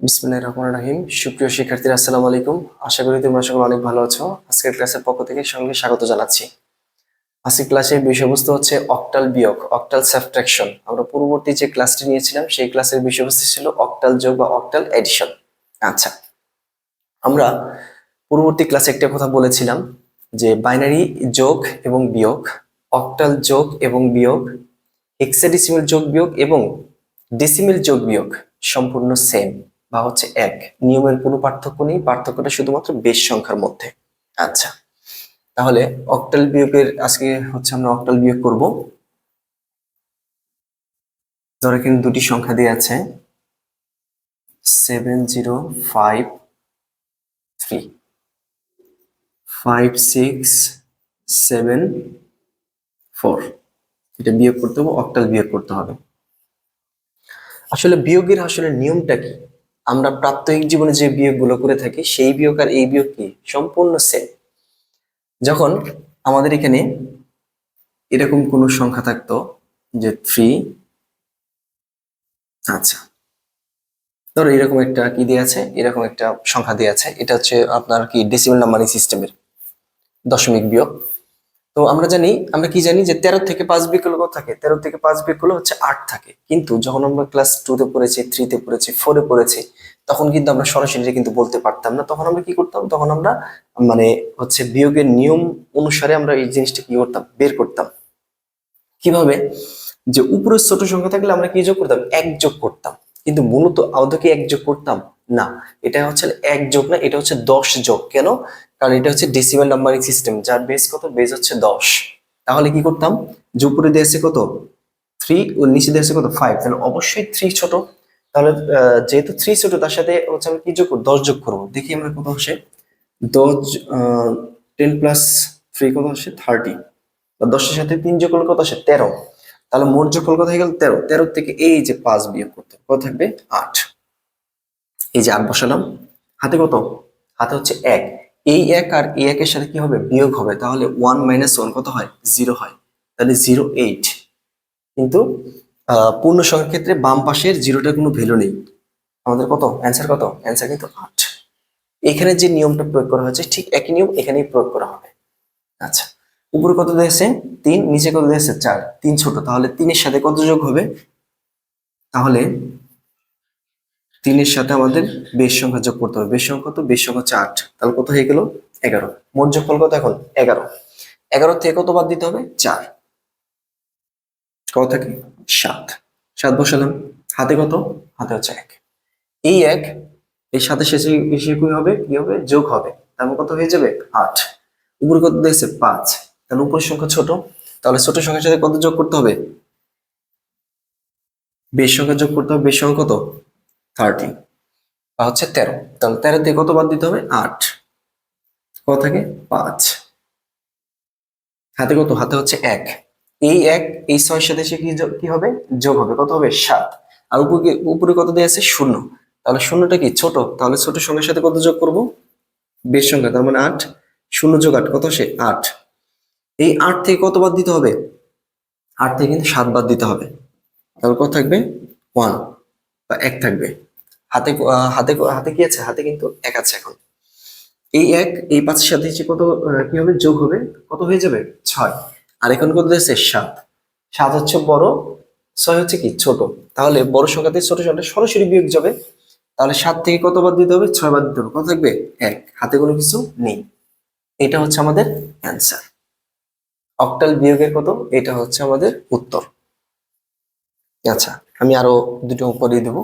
বিসমিল্লাহির রহমানির রহিম। সুপ্রিয় শিক্ষার্থীরা, আসসালামু আলাইকুম। আশা করি তোমরা সকলে অনেক ভালো আছো। আজকের ক্লাসের পক্ষ থেকে সঙ্গে স্বাগত জানাচ্ছি। আজকের ক্লাসের বিষয়বস্তু হচ্ছে অক্টাল বিয়োগ অক্টাল সাবট্রাকশন আমরা পূর্ববর্তী যে ক্লাসটি নিয়েছিলাম, সেই ক্লাসের বিষয়বস্তু ছিল অক্টাল যোগ বা অক্টাল এডিশন আচ্ছা আমরা পূর্ববর্তী ক্লাসে একটা কথা বলেছিলাম যে বাইনারি যোগ এবং বিয়োগ অক্টাল যোগ এবং বিয়োগ হেক্সাডেসিমেল যোগ বিয়োগ এবং ডেসিমেল যোগ বিয়োগ সম্পূর্ণ সেম বা হচ্ছে এক। নিয়মের কোনো পার্থক্য নেই, পার্থক্যটা শুধুমাত্র বেশ সংখ্যার মধ্যে। আচ্ছা তাহলে অক্টাল বিয়োগের আজকে হচ্ছে আমরা অক্টাল বিয়োগ করব। ধর এখানে দুটি সংখ্যা দিয়ে আছে। Seven zero five three five six seven four এটা বিয়োগ করতে হবে অক্টাল বিয়োগ করতে হবে। আসলে বিয়োগের আসলে নিয়মটা কি? আমরা প্রাত্যহিক জীবনে যে বিয়োগগুলো করে থাকি, সেই বিয়োগ আর এই বিয়োগ কি? সম্পূর্ণ সেম যখন আমাদের এখানে এরকম কোনো সংখ্যা থাকতো যে থ্রি আচ্ছা। ধরো এরকম একটা কি দিয়ে আছে? এরকম একটা সংখ্যা দিয়ে আছে। এটা হচ্ছে আপনার কি ডেসিমেল নাম্বারিং সিস্টেমের দশমিক বিয়োগ। তো আমরা জানি, আমরা কি জানি যে তেরো থেকে পাঁচ কত থাকে। তেরো থেকে পাঁচ করলে হচ্ছে আট থাকে। কিন্তু যখন আমরা ক্লাস টু তে পড়েছি থ্রিতে পড়েছি ফোরে পড়েছি, তখন কিন্তু আমরা সরাসরি কিন্তু বলতে পারতাম না। তখন আমরা কি করতাম? তখন আমরা মানে হচ্ছে বিয়োগের নিয়ম অনুসারে আমরা এই জিনিসটা কি করতাম? বের করতাম। কীভাবে? যে উপরের ছোট সংখ্যা থাকলে আমরা কি যোগ করতাম? এক যোগ করতাম। কিন্তু মূলত আদৌ কি এক যোগ করতাম না। এটা হচ্ছে এক যোগ না, এটা হচ্ছে দশ যোগ। কেন? কারণ এটা হচ্ছে ডেসিমাল নাম্বারিং সিস্টেম যার বেস কত? বেস হচ্ছে দশ। তাহলে কি করতাম? যে উপরে দিয়েছে কত? থ্রি ও নিচে দিয়েছে কত? ফাইভ তাহলে অবশ্যই থ্রি ছোট। তাহলে যেহেতু থ্রি ছোট, তার সাথে হচ্ছে আমি কি যোগ করব? দশ যোগ করব। দেখি আমরা কত আসে। দশ টেন প্লাস থ্রি কত আসে? থার্টি বা দশের সাথে তিন যোগ করলে কত আসে? তেরো। তাহলে মোট যোগ করলে কত হয়ে গেল? তেরো। তেরো থেকে এই যে পাঁচ বিয়োগ করতে কত থাকবে? আট। এই যে আট বসালাম। হাতে কত? হাতে হচ্ছে এক। এই এক আর এই একের সাথে কি হবে? বিয়োগ হবে। তাহলে ওয়ান মাইনাস ওয়ান কত হয়? জিরো হয়। তাহলে জিরো এইট কিন্তু পূর্ণ সংখ্যার ক্ষেত্রে বাম পাশের জিরোটার কোনো ভ্যালু নেই। আমাদের কত? অ্যান্সার কত? অ্যান্সার কিন্তু আট। এখানে যে নিয়মটা প্রয়োগ করা হয়েছে, ঠিক একই নিয়ম এখানেই প্রয়োগ করা হবে। আচ্ছা উপরে কত দিয়েছে? তিন, নিচে কত দিয়েছে? চার। তিন ছোট। তাহলে তিনের সাথে কত যোগ হবে? তাহলে তিনের সাথে আমাদের বেশ সংখ্যা যোগ করতে হবে। বেশ সংখ্যা কত বেশ সংখ্যা হচ্ছে আট। তাহলে কত হয়ে গেল? এগারো। মোট যোগফল কত এখন? এগারো। এগারো থেকে কত বাদ দিতে হবে? চার। কত থাকে? সাত। সাত বসালাম। হাতে কত? হাতে হচ্ছে এক। এই এক এই সাথে শেষে এসে কি হবে? কি হবে? যোগ হবে। তারপর কত হয়ে যাবে? আট। উপরে কত দিয়েছে? পাঁচ। তাহলে উপরের সংখ্যা ছোট। তাহলে ছোট সংখ্যার সাথে কত যোগ করতে হবে? বেশ সংখ্যা যোগ করতে হবে। বেশ সংখ্যা কত? থার্টি বা হচ্ছে তেরো। তাহলে তেরো থেকে কত বাদ দিতে হবে? আট। কত থাকে? পাঁচ। হাতে কত? হাতে হচ্ছে এক। এই এক, এই ছয়ের সাথে সে কি হবে? যোগ হবে। কত হবে? সাত। আর উপরে উপরে কত দেওয়া আছে? শূন্য। তাহলে শূন্যটা কি? ছোট। তাহলে ছোট সংখ্যার সাথে কত যোগ করব? বেশ সংখ্যা। তার মানে আট। শূন্য যোগ আট। কত সে আট। এই আট থেকে কত বাদ দিতে হবে? আট থেকে কিন্তু সাত বাদ দিতে হবে। তাহলে কত থাকবে? ওয়ান। বা এক থাকবে। হাতে হাতে হাতে কি আছে? হাতে কিন্তু এক আছে এখন। এই এক, এই পাঁচের সাথে হচ্ছে কত কি হবে? যোগ হবে? কত হয়ে যাবে? ছয়। আর এখন কত দিয়েছে সাত। সাত হচ্ছে বড়, ছয় হচ্ছে কি? ছোট। তাহলে বড় সংখ্যা থেকে ছোট সংখ্যাটা সরাসরি বিয়োগ যাবে। তাহলে সাত থেকে কত বাদ দিতে হবে? ছয় বাদ দিতে হবে। কত থাকবে? এক। হাতে কোনো কিছু নেই। এটা হচ্ছে আমাদের অ্যান্সার। অক্টাল বিয়োগের কত? এটা হচ্ছে আমাদের উত্তর। আচ্ছা আমি আরও দুটো করে দেবো।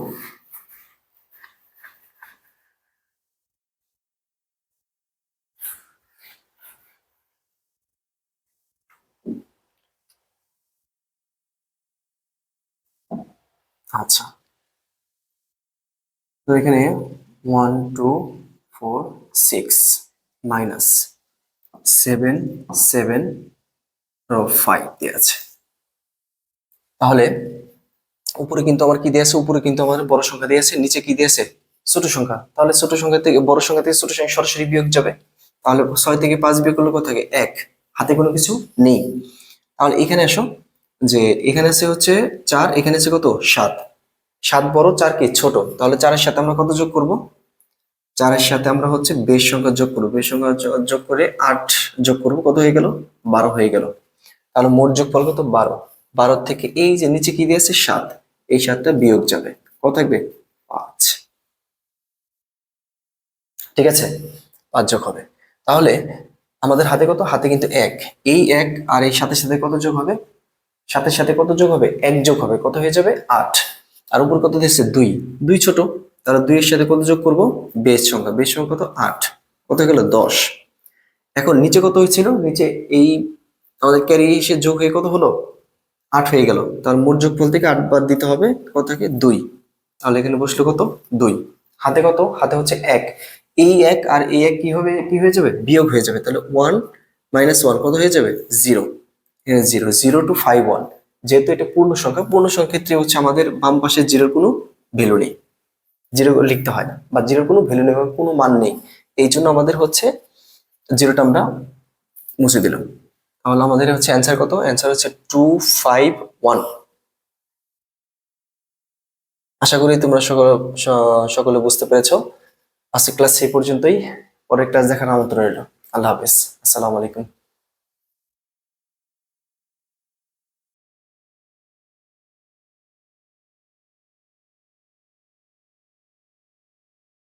আচ্ছা। তো এখানে one two four six minus seven seven five দিয়ে আছে। তাহলে উপরে কিন্তু আমার কি দিয়েছে উপরে কিন্তু আমার বড় সংখ্যা দিয়েছে নিচে কি দিয়েছে ছোট সংখ্যা। তাহলে ছোট সংখ্যা থেকে, বড় সংখ্যা থেকে ছোট সংখ্যা সরাসরি বিয়োগ যাবে। তাহলে ছয় থেকে পাঁচ বিয়োগ করলে কত থাকে? এক। হাতে কোনো কিছু নেই। তাহলে এখানে আসো। যে এখানে আছে হচ্ছে চার, এখানে আছে কত? সাত। সাত বড় চার কি ছোট। তাহলে চারের সাথে আমরা কত যোগ করব? চারের সাথে আমরা হচ্ছে বেশ সংখ্যা যোগ করব। বেশ সংখ্যা যোগ- করে আট যোগ করব। কত হয়ে গেল? বারো হয়ে গেল। তাহলে মোট যোগফল কত? বারো। বারো থেকে এই যে নিচে কি দিয়েছে সাত। এই সাতটা বিয়োগ যাবে। কত থাকবে? পাঁচ। ঠিক আছে? পাঁচ যোগ হবে। তাহলে আমাদের হাতে কত? হাতে কিন্তু এক। এই এক আর এই সাথে সাথে কত যোগ হবে? সাথে সাথে কত যোগ হবে? এক যোগ হবে। কত হয়ে যাবে? আট। আর উপর কত দিয়েছে দুই। দুই ছোট। তাহলে দুইয়ের সাথে কত যোগ করব? বেশ সংখ্যা। বেশ সংখ্যা কত আট। কত গেল? দশ। এখন নিচে কত হয়েছিল? নিচে এই আমাদের ক্যারি এসে যোগ হয়ে কত হলো? আট হয়ে গেল। তার মোট যোগফল থেকে আট বাদ দিতে হবে। কত থাকে? দুই। তাহলে এখানে বসল কত? দুই। হাতে কত? হাতে হচ্ছে এক। এই এক আর এই এক কি হবে? কি হয়ে যাবে? বিয়োগ হয়ে যাবে। তাহলে ওয়ান মাইনাস ওয়ান কত হয়ে যাবে? Zero zero zero two five one যেহেতু এটা পূর্ণ সংখ্যা, পূর্ণ সংখ্যার হচ্ছে আমাদের বাম পাশে জিরোর কোনো ভ্যালু নেই। জিরো লিখতে হয় না, বা জিরোর কোনো ভ্যালু নেই কোনো মান নেই। এই জন্য আমাদের হচ্ছে জিরোটা আমরা মুছে দিলাম। তাহলে আমাদের হচ্ছে অ্যান্সার কত? অ্যান্সার হচ্ছে টু ফাইভ ওয়ান আশা করি তোমরা সকল সকলে বুঝতে পেরেছ। আজকে ক্লাস এই পর্যন্তই। পরের ক্লাস দেখার আমন্ত্রণ রইল। আল্লাহ হাফিজ। আসসালামু আলাইকুম।